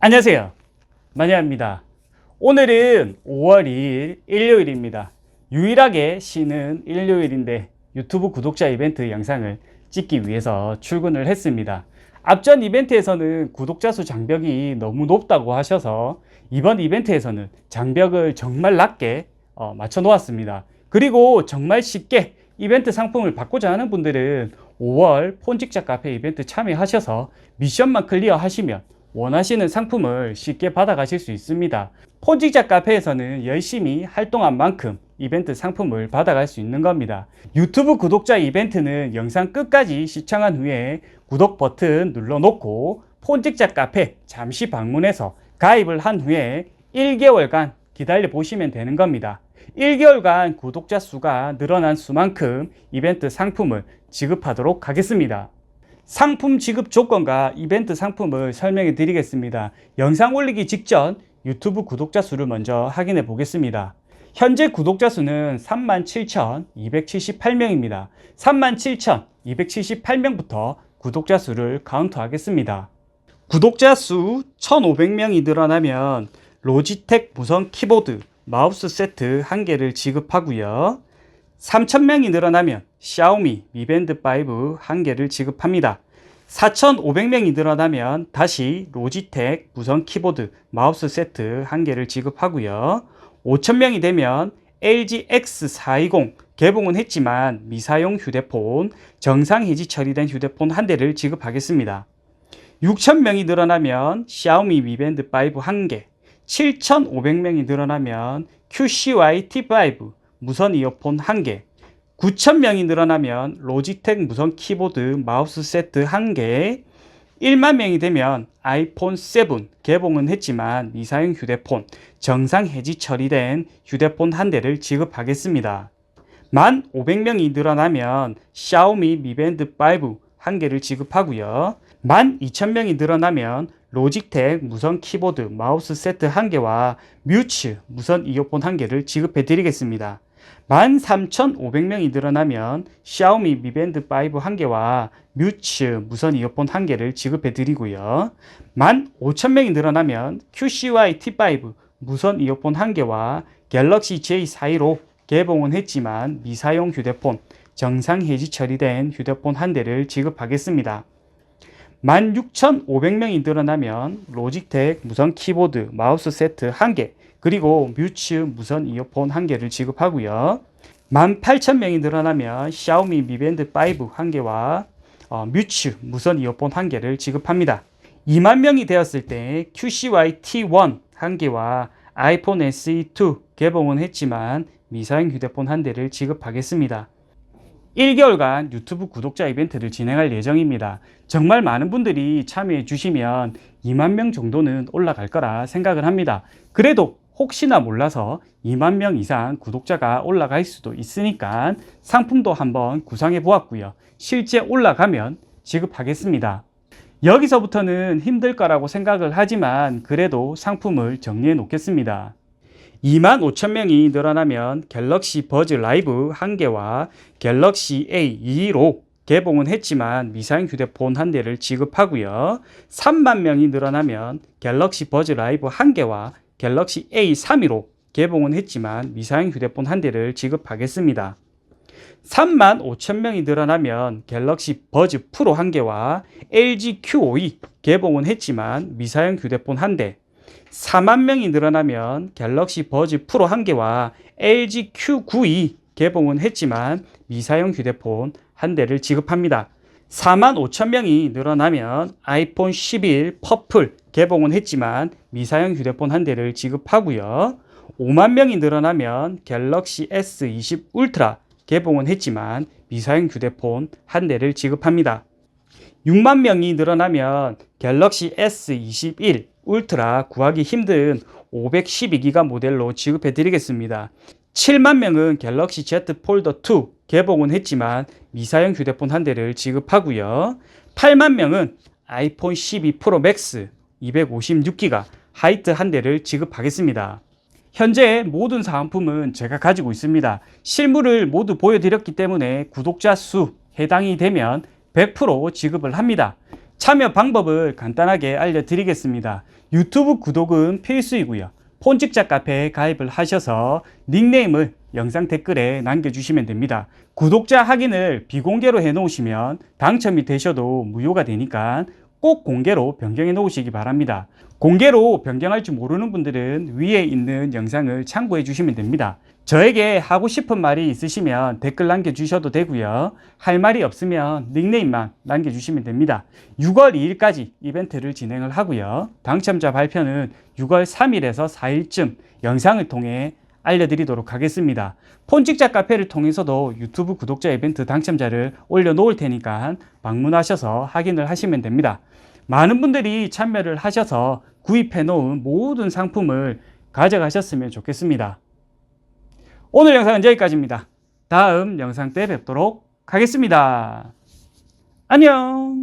안녕하세요. 마니아입니다. 오늘은 5월 2일 일요일입니다. 유일하게 쉬는 일요일인데 유튜브 구독자 이벤트 영상을 찍기 위해서 출근을 했습니다. 앞전 이벤트에서는 구독자 수 장벽이 너무 높다고 하셔서 이번 이벤트에서는 장벽을 정말 낮게 어, 맞춰 놓았습니다. 그리고 정말 쉽게 이벤트 상품을 받고자 하는 분들은 5월 폰직자 카페 이벤트 참여하셔서 미션만 클리어 하시면 원하시는 상품을 쉽게 받아가실 수 있습니다. 폰직자 카페에서는 열심히 활동한 만큼 이벤트 상품을 받아갈 수 있는 겁니다. 유튜브 구독자 이벤트는 영상 끝까지 시청한 후에 구독 버튼 눌러놓고 폰직자 카페 잠시 방문해서 가입을 한 후에 1개월간 기다려 보시면 되는 겁니다. 1개월간 구독자 수가 늘어난 수만큼 이벤트 상품을 지급하도록 하겠습니다. 상품 지급 조건과 이벤트 상품을 설명해 드리겠습니다. 영상 올리기 직전 유튜브 구독자 수를 먼저 확인해 보겠습니다. 현재 구독자 수는 37,278명입니다. 37,278명부터 구독자 수를 카운트 하겠습니다. 구독자 수 1,500명이 늘어나면 로지텍 무선 키보드, 마우스 세트 1개를 지급하고요. 3,000명이 늘어나면 샤오미 미밴드 5 1개를 지급합니다. 4,500명이 늘어나면 다시 로지텍 무선 키보드, 마우스 세트 1개를 지급하고요. 5,000명이 되면 LG X420 개봉은 했지만 미사용 휴대폰, 정상 해지 처리된 휴대폰 한 대를 지급하겠습니다. 6,000명이 늘어나면 샤오미 미밴드 5 1개, 7,500명이 늘어나면 QCY T5 무선 이어폰 1개, 9,000명이 늘어나면 로지텍 무선 키보드 마우스 세트 1개, 1만 명이 되면 아이폰 7 개봉은 했지만 미사용 휴대폰 정상 해지 처리된 휴대폰 한 대를 지급하겠습니다. 만 500명이 늘어나면 샤오미 미밴드 5 한 개를 지급하고요. 만 2,000명이 늘어나면 로직텍 무선 키보드 마우스 세트 한 개와 뮤츠 무선 이어폰 한 개를 지급해 드리겠습니다. 13,500명이 늘어나면 샤오미 미밴드 5 한 개와 뮤츠 무선 이어폰 한 개를 지급해 드리고요. 15,000명이 늘어나면 QCY T5 무선 이어폰 한 개와 갤럭시 J415 개봉은 했지만 미사용 휴대폰 정상 해지 처리된 휴대폰 한 대를 지급하겠습니다. 16,500명이 늘어나면 로직텍 무선 키보드 마우스 세트 1개 그리고 뮤츠 무선 이어폰 1개를 지급하고요. 18,000명이 늘어나면 샤오미 미밴드 5 1개와 어, 뮤츠 무선 이어폰 1개를 지급합니다. 2만 명이 되었을 때 QCY T1 1개와 아이폰 SE2 개봉은 했지만 미사용 휴대폰 1대를 지급하겠습니다. 1개월간 유튜브 구독자 이벤트를 진행할 예정입니다. 정말 많은 분들이 참여해 주시면 2만 명 정도는 올라갈 거라 생각을 합니다. 그래도 혹시나 몰라서 2만 명 이상 구독자가 올라갈 수도 있으니까 상품도 한번 구상해 보았고요. 실제 올라가면 지급하겠습니다. 여기서부터는 힘들 거라고 생각을 하지만 그래도 상품을 정리해 놓겠습니다. 2만 5천 명이 늘어나면 갤럭시 버즈 라이브 1개와 갤럭시 A2로 개봉은 했지만 미사용 휴대폰 한 대를 지급하고요. 3만 명이 늘어나면 갤럭시 버즈 라이브 1개와 갤럭시 A32로 개봉은 했지만 미사용 휴대폰 한 대를 지급하겠습니다. 3만 5천 명이 늘어나면 갤럭시 버즈 프로 한 개와 LG Q52 개봉은 했지만 미사용 휴대폰 한 대, 4만 명이 늘어나면 갤럭시 버즈 프로 한 개와 LG Q92 개봉은 했지만 미사용 휴대폰 한 대를 지급합니다. 4만 5천 명이 늘어나면 아이폰 11 퍼플 개봉은 했지만 미사용 휴대폰 한 대를 지급하고요. 5만 명이 늘어나면 갤럭시 S20 울트라 개봉은 했지만 미사용 휴대폰 한 대를 지급합니다. 6만 명이 늘어나면 갤럭시 S21 울트라 구하기 힘든 512기가 모델로 지급해 드리겠습니다. 7만 명은 갤럭시 Z 폴더 2 개봉은 했지만 미사용 휴대폰 한 대를 지급하고요. 8만 명은 아이폰 12 프로 맥스 256기가 하이트 한 대를 지급하겠습니다. 현재 모든 사은품은 제가 가지고 있습니다. 실물을 모두 보여드렸기 때문에 구독자 수 해당이 되면 100% 지급을 합니다. 참여 방법을 간단하게 알려드리겠습니다. 유튜브 구독은 필수이고요. 폰직자 카페에 가입을 하셔서 닉네임을 영상 댓글에 남겨주시면 됩니다. 구독자 확인을 비공개로 해놓으시면 당첨이 되셔도 무효가 되니까 꼭 공개로 변경해 놓으시기 바랍니다. 공개로 변경할 줄 모르는 분들은 위에 있는 영상을 참고해 주시면 됩니다. 저에게 하고 싶은 말이 있으시면 댓글 남겨주셔도 되고요. 할 말이 없으면 닉네임만 남겨주시면 됩니다. 6월 2일까지 이벤트를 진행을 하고요. 당첨자 발표는 6월 3일에서 4일쯤 영상을 통해 알려드리도록 하겠습니다. 폰직자 카페를 통해서도 유튜브 구독자 이벤트 당첨자를 올려놓을 테니까 방문하셔서 확인을 하시면 됩니다. 많은 분들이 참여를 하셔서 구입해 놓은 모든 상품을 가져가셨으면 좋겠습니다. 오늘 영상은 여기까지입니다. 다음 영상 때 뵙도록 하겠습니다. 안녕!